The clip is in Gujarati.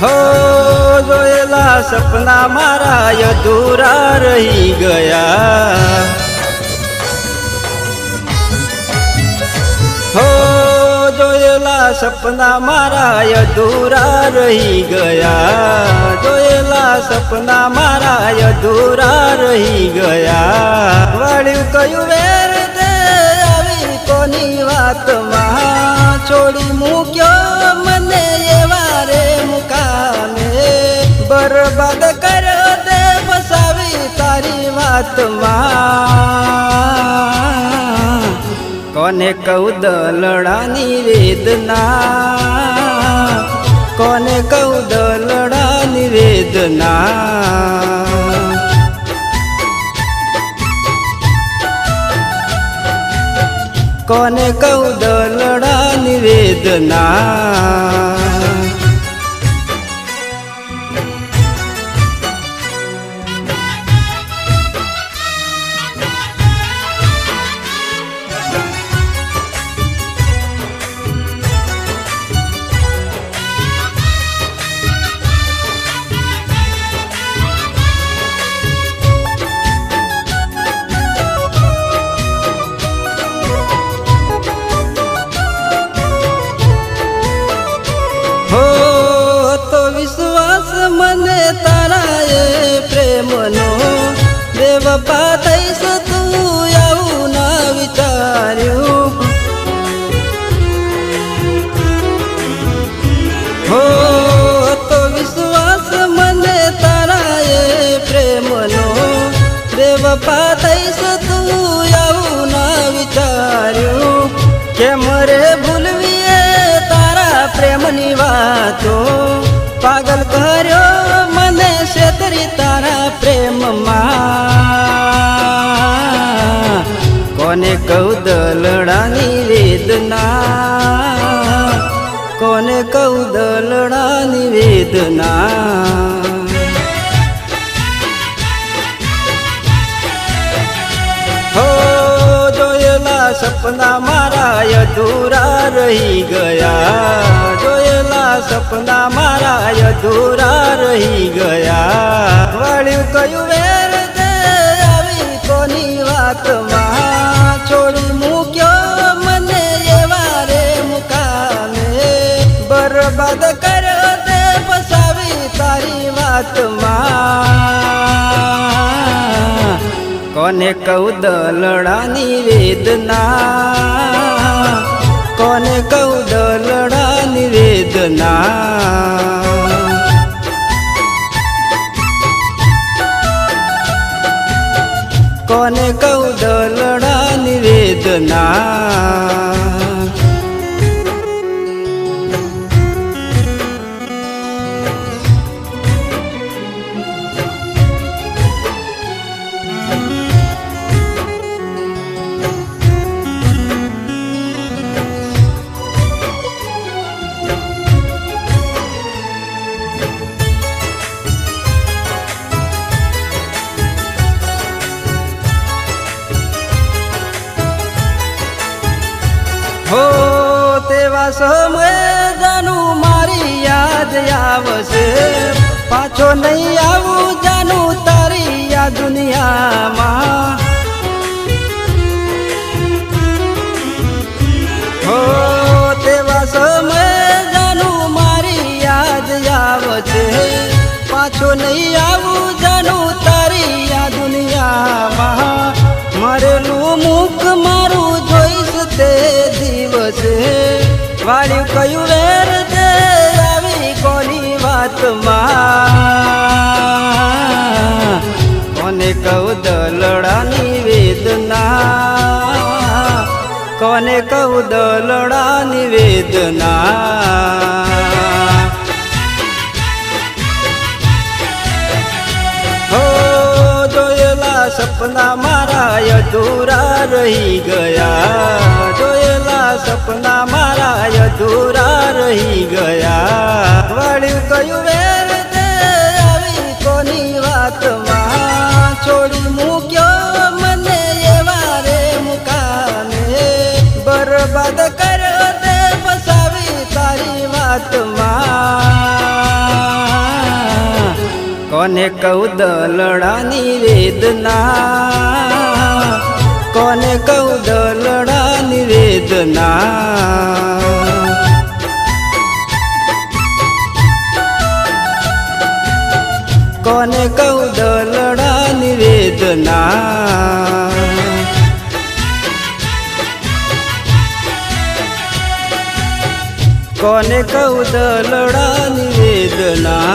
હો જોયેલા સપના મારા અધૂરા રહી ગયા હો જોયેલા સપના મારા અધૂરા રહી ગયા જોયેલા સપના મારા અધૂરા રહી ગયા વાળ્યું કયું વેર તે આવી કોની વાતમાં છોડી મૂક્યો તારી વાતમાં કોને કહું દલડાની વેદના? કોને કહું દલડાની વેદના? કોને કહું દલડાની વેદના? ಪದ કોને કહું દલડાની વેદના. કોને કહું દલડાની વેદના સપના મારા અધૂરા રહી ગયા. જોયેલા સપના મારા અધૂરા રહી ગયા. વળ્યું કયું કોને કહું દલડાની વેદના? કોને કહું દલડાની વેદના? કોને કહું દલડાની વેદના? સમયે જાનું મારી યાદ આવશે. પાછો નહીં આવું જાનું તારી આ દુનિયામાં. હો, તેવા સમયે જાનું મારી યાદ આવશે. પાછો નહીં આવું વાળ્યું કયું વેર તે આવી કોની વાતમાં? કોને કહું દલડાની વેદના? કોને કહું દલડાની વેદના? સપના મારા અધૂરા રહી ગયા. રહી ગયા. વળ્યું કયું વેર તે આવી કોની વાતમાં? છોડી મૂક્યો મને એવા રે મુકાને. બરબાદ કર્યો તે ફસાવી તારી વાતમાં. કોને કહું દલડાની વેદના? કોને કહું દલડાની વેદના? કોને કહું દલડાની વેદના કોને કહું દલડાની વેદના